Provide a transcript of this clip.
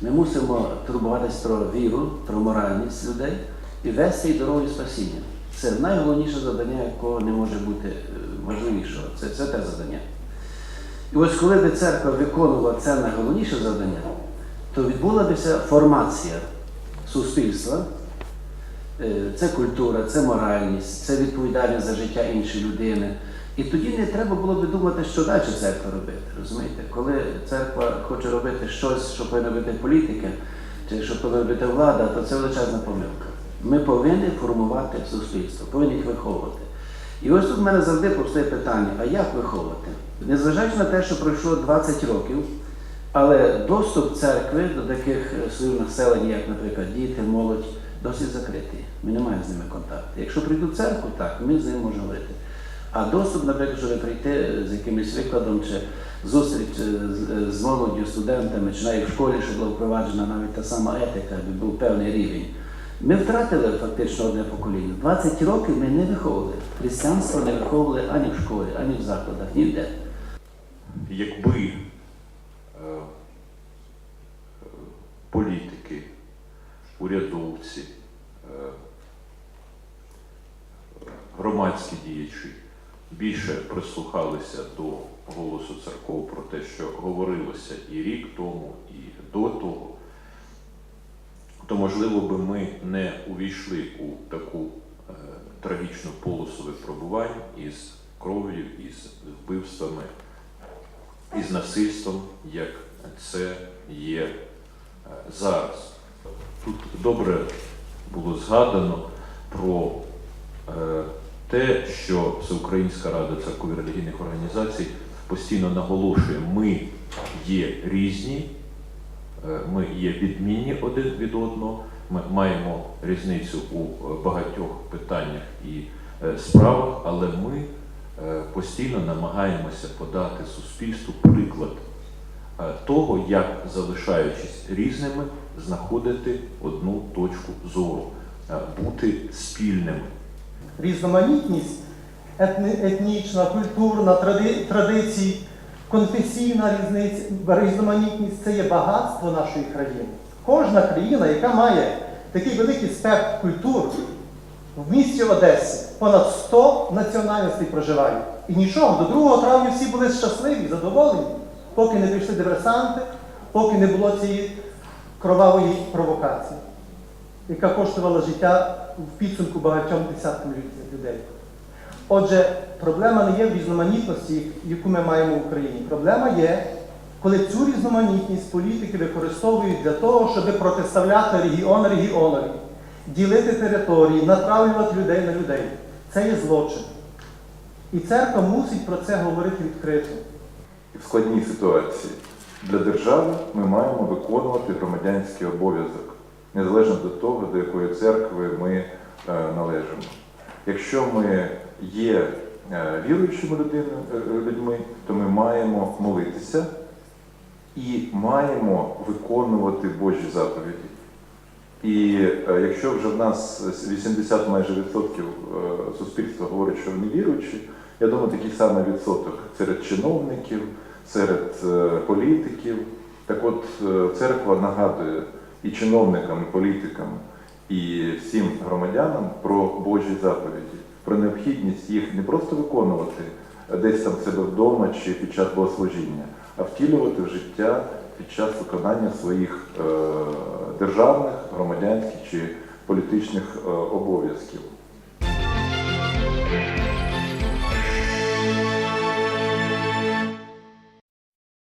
Ми мусимо турбуватися про віру, про моральність людей і вести їх дорогою спасіння. Це найголовніше завдання, якого не може бути е, важливішого. Це це те завдання. І ось коли б церква виконувала це найголовніше завдання, то відбулася формація суспільства. Е, це культура, це моральність, це відповідальність за життя іншої людини, і тоді не треба було би думати, що далі церква робити. Розумієте? Коли церква хоче робити щось, що повинна робити політика, чи що повинна робити влада, то це величезна помилка. Ми повинні формувати суспільство, повинні їх виховувати. І ось тут в мене завжди повстає питання: а як виховувати? Незважаючи на те, що пройшло 20 років, але доступ церкви до таких слоїв населення, як, наприклад, діти, молодь, досить закритий. Ми не маємо з ними контакту. Якщо прийдуть в церкву, так, ми з ними можемо говорити. А доступ, наприклад, щоб прийти з якимось викладом чи зустріч з, молоддю, студентами, чи навіть в школі, щоб була впроваджена навіть та сама етика, аби був певний рівень. Ми втратили фактично одне покоління. 20 років ми не виховували. Християнство не виховували ані в школі, ані в закладах, ніде. якби е, політики, урядовці, е, громадські діячі більше прислухалися до голосу церков про те, що говорилося і рік тому, і до того, то можливо би ми не увійшли у таку е, трагічну полосу випробувань із кров'ю, із вбивствами із насильством, як це є е, зараз. Тут добре було згадано про е, те, що Всеукраїнська рада церков релігійних організацій постійно наголошує, ми є різні, е, ми є відмінні один від одного, ми маємо різницю у е, багатьох питаннях і е, справах, але ми постійно намагаємося подати суспільству приклад того, як залишаючись різними, знаходити одну точку зору, бути спільними. Різноманітність етни- етнічна, культурна, тради- традицій, конфесійна різниця, різноманітність це є багатство нашої країни. Кожна країна, яка має такий великий спектр культур, в місті Одесі понад 100 національностей проживає. І нічого, до 2 травня всі були щасливі, задоволені, поки не прийшли диверсанти, поки не було цієї кровавої провокації яка коштувала життя в підсумку багатьом десяткам людей. Отже, проблема не є в різноманітності, яку ми маємо в Україні. Проблема є, коли цю різноманітність політики використовують для того, щоб протиставляти регіон регіонові, ділити території, натравлювати людей на людей. Це є злочин. І церква мусить про це говорити відкрито. В складній ситуації для держави ми маємо виконувати громадянський обов'язок, незалежно від того, до якої церкви ми е, належимо. Якщо ми є е, віруючими е, людьми, то ми маємо молитися і маємо виконувати Божі заповіді. І якщо вже в нас 80 майже відсотків суспільства говорить, що вони віруючі, я думаю, такий самий відсоток серед чиновників, серед політиків. Так от церква нагадує і чиновникам, і політикам, і всім громадянам про Божі заповіді, про необхідність їх не просто виконувати десь там себе вдома чи під час богослужіння, а втілювати в життя під час виконання своїх е, державних, громадянських чи політичних е, обов'язків.